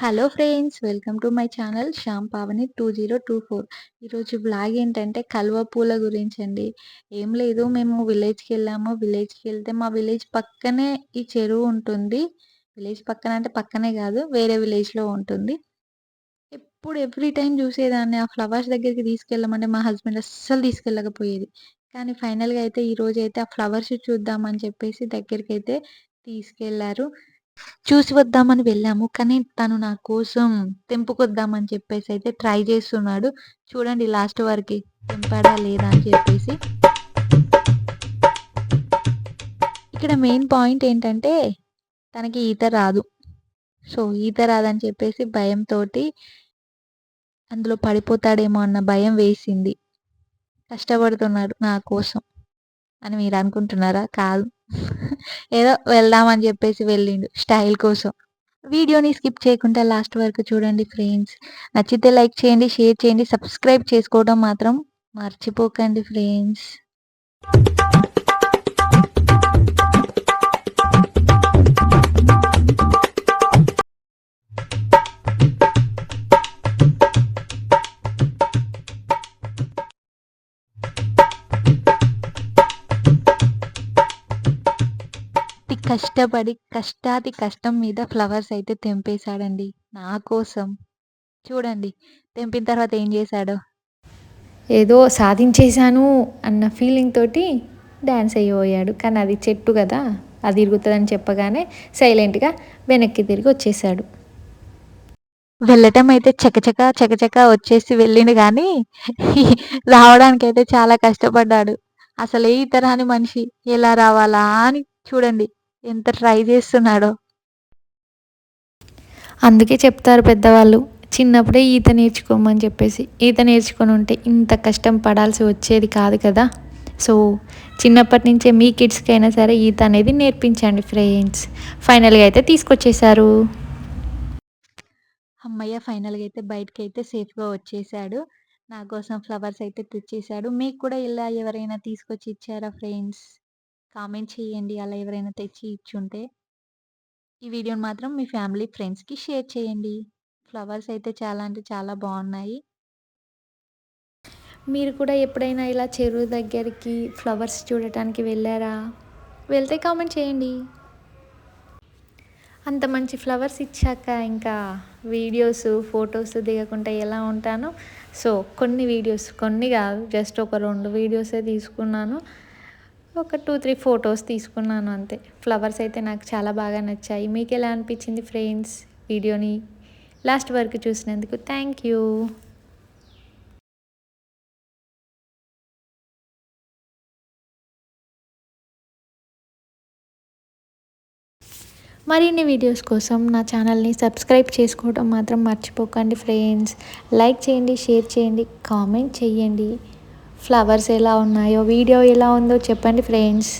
Hello friends welcome to my channel Shyam Pavani two zero two four ఈరోజు blog ఏంటంటే కలువ పూల గురించి అండి ఏం లేదు మేము విలేజ్కి వెళ్ళాము. విలేజ్కి వెళ్తే మా విలేజ్ పక్కనే ఈ చెరువు ఉంటుంది. విలేజ్ పక్కన అంటే పక్కనే కాదు వేరే విలేజ్లో ఉంటుంది. ఎప్పుడు ఎవ్రీ టైం చూసేదాన్ని. ఆ ఫ్లవర్స్ దగ్గరికి తీసుకెళ్ళమంటే మా హస్బెండ్ అస్సలు తీసుకెళ్ళకపోయేది. కానీ ఫైనల్గా అయితే ఈరోజు అయితే ఆ ఫ్లవర్స్ చూద్దామని చెప్పేసి దగ్గరికి అయితే తీసుకెళ్ళారు. చూసి వద్దామని వెళ్ళాము. కానీ తను నా కోసం తెంపుకొద్దామని చెప్పేసి అయితే ట్రై చేస్తున్నాడు. చూడండి లాస్ట్ వరకు తెంపాడా లేదా అని చెప్పేసి. ఇక్కడ మెయిన్ పాయింట్ ఏంటంటే తనకి ఈత రాదు. సో ఈత రాదని చెప్పేసి భయంతో అందులో పడిపోతాడేమో అన్న భయం వేసింది. కష్టపడుతున్నాడు నా కోసం అని మీరు అనుకుంటున్నారా? కాదు. ఏదో వెళ్దామని చెప్పేసి వెళ్ళిండు స్టైల్ కోసం. వీడియోని స్కిప్ చేయకుండా లాస్ట్ వరకు చూడండి ఫ్రెండ్స్. నచ్చితే లైక్ చేయండి షేర్ చేయండి సబ్స్క్రైబ్ చేసుకోవడం మాత్రం మర్చిపోకండి ఫ్రెండ్స్. కష్టపడి కష్టాతి కష్టం మీద ఫ్లవర్స్ అయితే తెంపేశాడండి. నా కోసం. చూడండి తెంపిన తర్వాత ఏం చేశాడో. ఏదో సాధించేశాను అన్న ఫీలింగ్ తోటి డ్యాన్స్ అయ్యిపోయాడు కానీ అది చెట్టు కదా అది ఇరుగుతుందని చెప్పగానే సైలెంట్గా వెనక్కి తిరిగి వచ్చేసాడు వెళ్ళటం అయితే చకచక చకచక వచ్చేసి వెళ్ళిండు కానీ రావడానికి అయితే చాలా కష్టపడ్డాడు. అసలు ఏ తరహాని మనిషి ఎలా రావాలా అని చూడండి. ఎంత ట్రై చేస్తున్నాడో. అందుకే చెప్తారు పెద్దవాళ్ళు చిన్నప్పుడే ఈత నేర్చుకోమని చెప్పేసి. ఈత నేర్చుకొని ఉంటే ఇంత కష్టం పడాల్సి వచ్చేది కాదు కదా. సో చిన్నప్పటి నుంచే మీ కిడ్స్కి అయినా సరే ఈత అనేది నేర్పించండి ఫ్రెండ్స్. ఫైనల్గా అయితే తీసుకొచ్చేసారు అమ్మయ్య ఫైనల్గా అయితే బయటకి అయితే సేఫ్గా వచ్చేసాడు నా కోసం ఫ్లవర్స్ అయితే తెచ్చేసాడు మీకు కూడా ఇలా ఎవరైనా తీసుకొచ్చి ఇచ్చారా ఫ్రెండ్స్? కామెంట్ చేయండి. అలా ఎవరైనా తెచ్చి ఇచ్చుంటే ఈ వీడియోని మాత్రం మీ ఫ్యామిలీ ఫ్రెండ్స్కి షేర్ చేయండి. ఫ్లవర్స్ అయితే చాలా అంటే చాలా బాగున్నాయి. మీరు కూడా ఎప్పుడైనా ఇలా చెరువు దగ్గరికి ఫ్లవర్స్ చూడటానికి వెళ్ళారా? వెళ్తే కామెంట్ చేయండి. అంత మంచి ఫ్లవర్స్ ఇచ్చాక ఇంకా వీడియోస్ ఫొటోస్ దిగకుండా ఎలా ఉంటానో సో కొన్ని వీడియోస్ కొన్ని కాదు జస్ట్ ఒక రెండు వీడియోసే తీసుకున్నాను. ఒక టూ త్రీ ఫొటోస్ తీసుకున్నాను అంతే. ఫ్లవర్స్ అయితే నాకు చాలా బాగా నచ్చాయి. మీకు ఎలా అనిపించింది ఫ్రెండ్స్ వీడియోని? లాస్ట్ వరకు చూసినందుకు థ్యాంక్ యూ. మరిన్ని వీడియోస్ కోసం నా ఛానల్ని సబ్స్క్రైబ్ చేసుకోవడం మాత్రం మర్చిపోకండి ఫ్రెండ్స్. లైక్ చేయండి షేర్ చేయండి కామెంట్ చేయండి. ఫ్లవర్స్ ఎలా ఉన్నాయో వీడియో ఎలా ఉందో చెప్పండి ఫ్రెండ్స్.